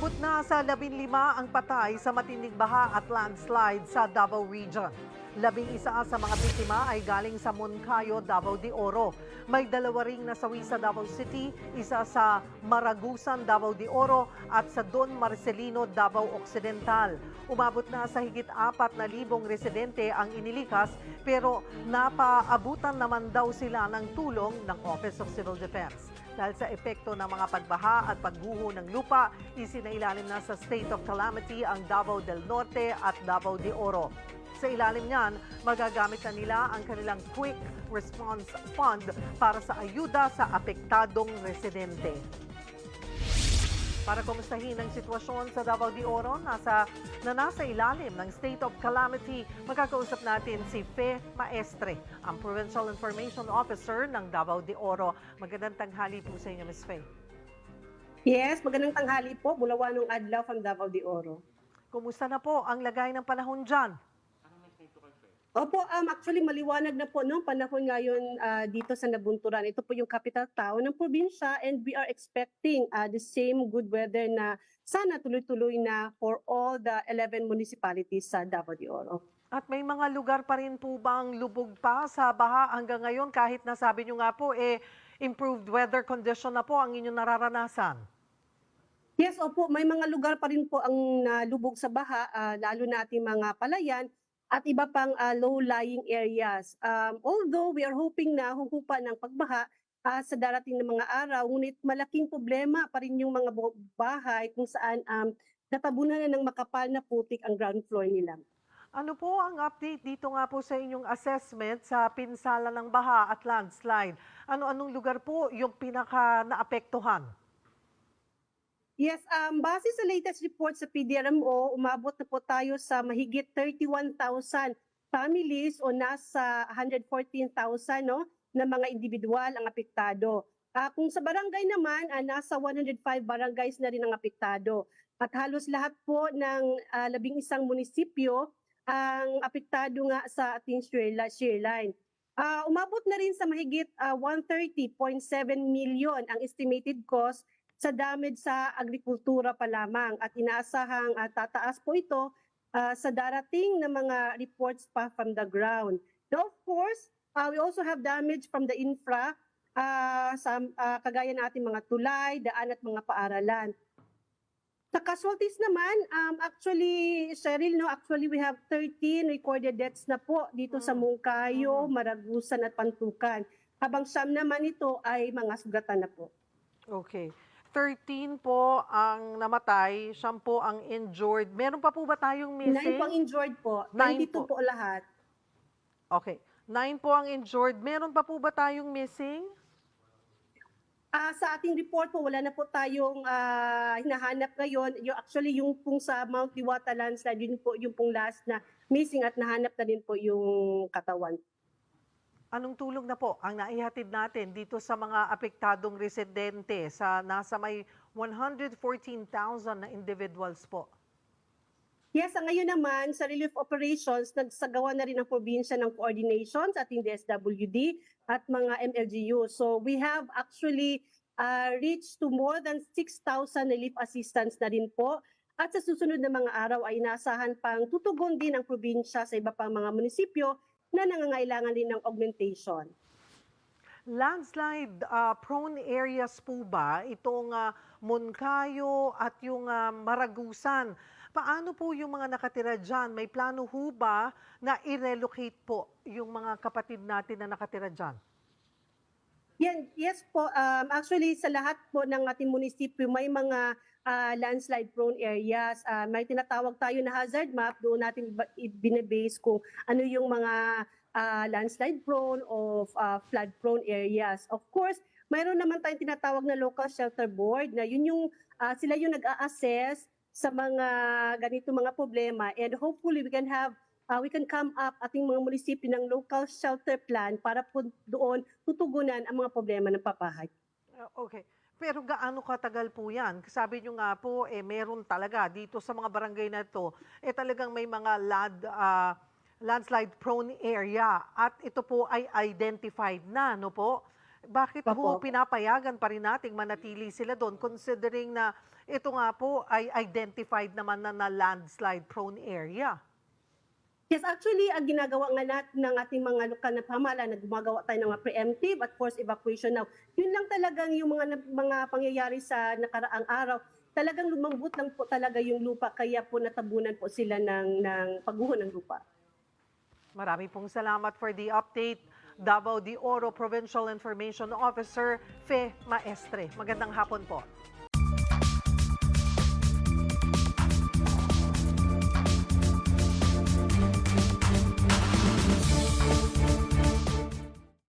Umabot na sa 15 ang patay sa matinding baha at landslide sa Davao Region. Labing isa sa mga biktima ay galing sa Moncayo, Davao de Oro. May dalawa ring nasawi sa Davao City, isa sa Maragusan, Davao de Oro at sa Don Marcelino, Davao Occidental. Umabot na sa higit 4,000 residente ang inilikas pero napaabutan naman daw sila ng tulong ng Office of Civil Defense. Dahil sa epekto ng mga pagbaha at pagguho ng lupa, isinailalim na sa state of calamity ang Davao del Norte at Davao de Oro. Sa ilalim niyan, magagamit na nila ang kanilang Quick Response Fund para sa ayuda sa apektadong residente. Para kumustahin ang sitwasyon sa Davao de Oro, nasa, na nasa ilalim ng state of calamity, magkakausap natin si Fe Maestre, ang Provincial Information Officer ng Davao de Oro. Magandang tanghali po sa inyo, Ms. Fe. Yes, magandang tanghali po. Bulawanong Adlaw from Davao de Oro. Kumusta na po ang lagay ng panahon dyan? Opo, um, actually maliwanag na po no panahon ngayon ah, dito sa Nabunturan. Ito po yung capital town ng probinsya and we are expecting ah, the same good weather na sana tuloy-tuloy na for all the 11 municipalities sa Davao de Oro. At may mga lugar pa rin po bang lubog pa sa baha hanggang ngayon kahit nasabi nyo nga po, eh, improved weather condition na po ang inyong nararanasan? Yes, opo, may mga lugar pa rin po ang nalubog sa baha, ah, lalo na ating mga palayan at iba pang ah, low-lying areas. Um, although we are hoping na huhupa ng pagbaha ah, sa darating na mga araw, ngunit malaking problema pa rin yung mga bahay kung saan um, natabunan na ng makapal na putik ang ground floor nila. Ano po ang update dito nga po sa inyong assessment sa pinsala ng baha at landslide? Ano-anong lugar po yung pinaka naapektuhan? Yes, um, base sa latest report sa PDRMO, umabot na po tayo sa mahigit 31,000 families o nasa 114,000 no, na mga individual ang apektado. Ah, kung sa barangay naman, ah, nasa 105 barangays na rin ang apektado. At halos lahat po ng ah, labing isang munisipyo ang apektado nga sa ating share li- share line. Ah, umabot na rin sa mahigit ah, 130.7 million ang estimated cost sa damage sa agrikultura pa lamang at inaasahang ah, tataas po ito ah, sa darating na mga reports pa from the ground. Now, of course, ah, we also have damage from the infra ah, sa ah, kagaya ng ating mga tulay, daan at mga paaralan. Sa casualties naman, um, actually, Cheryl, no, actually we have 13 recorded deaths na po dito sa Mm. Mungkayo, Mm. Maragusan at Pantukan. Habang siyam naman ito ay mga sugatan na po. Okay. 13 po ang namatay, siyam po ang injured. Meron pa po ba tayong missing? po ang injured po. Nine 92 po. po. lahat. Okay. Nine po ang injured. Meron pa po ba tayong missing? Ah, sa ating report po, wala na po tayong ah, hinahanap ngayon. Yung, actually, yung pong sa Mount Diwata landslide, yun po yung pong last na missing at nahanap na din po yung katawan. Anong tulong na po ang naihatid natin dito sa mga apektadong residente sa nasa may 114,000 na individuals po? Yes, ngayon naman, sa relief operations, nagsagawa na rin ang probinsya ng coordination sa ating DSWD at mga MLGU. So we have actually uh, reached to more than 6,000 relief assistance na rin po. At sa susunod na mga araw ay inasahan pang tutugon din ang probinsya sa iba pang mga munisipyo na nangangailangan din ng augmentation. Landslide ah, prone areas po ba itong ah, Moncayo at yung ah, Maragusan? Paano po yung mga nakatira dyan? May plano ho ba na i-relocate po yung mga kapatid natin na nakatira dyan? Yan, yes po. Um, actually, sa lahat po ng ating munisipyo, may mga ah, landslide prone areas. Ah, may tinatawag tayo na hazard map. Doon natin binabase kung ano yung mga ah, landslide prone o ah, flood prone areas. Of course, mayroon naman tayong tinatawag na local shelter board na yun yung ah, sila yung nag-a-assess sa mga ganito mga problema and hopefully we can have uh, we can come up ating mga munisipyo ng local shelter plan para po doon tutugunan ang mga problema ng papahay. Ah, Okay. Pero gaano katagal po yan? Sabi nyo nga po, eh, meron talaga dito sa mga barangay na to, eh talagang may mga land, ah, landslide prone area at ito po ay identified na, no po? Bakit po pinapayagan pa rin nating manatili sila doon considering na ito nga po ay identified naman na na landslide prone area. Yes, actually, ang ginagawa nga natin ng ating mga lokal na pamahalaan, na gumagawa tayo ng mga preemptive at forced evacuation now. Yun lang talagang yung mga mga pangyayari sa nakaraang araw. Talagang lumambot lang po talaga yung lupa, kaya po natabunan po sila ng, ng pagguho ng lupa. Marami pong salamat for the update. Davao de Oro Provincial Information Officer Fe Maestre. Magandang hapon po.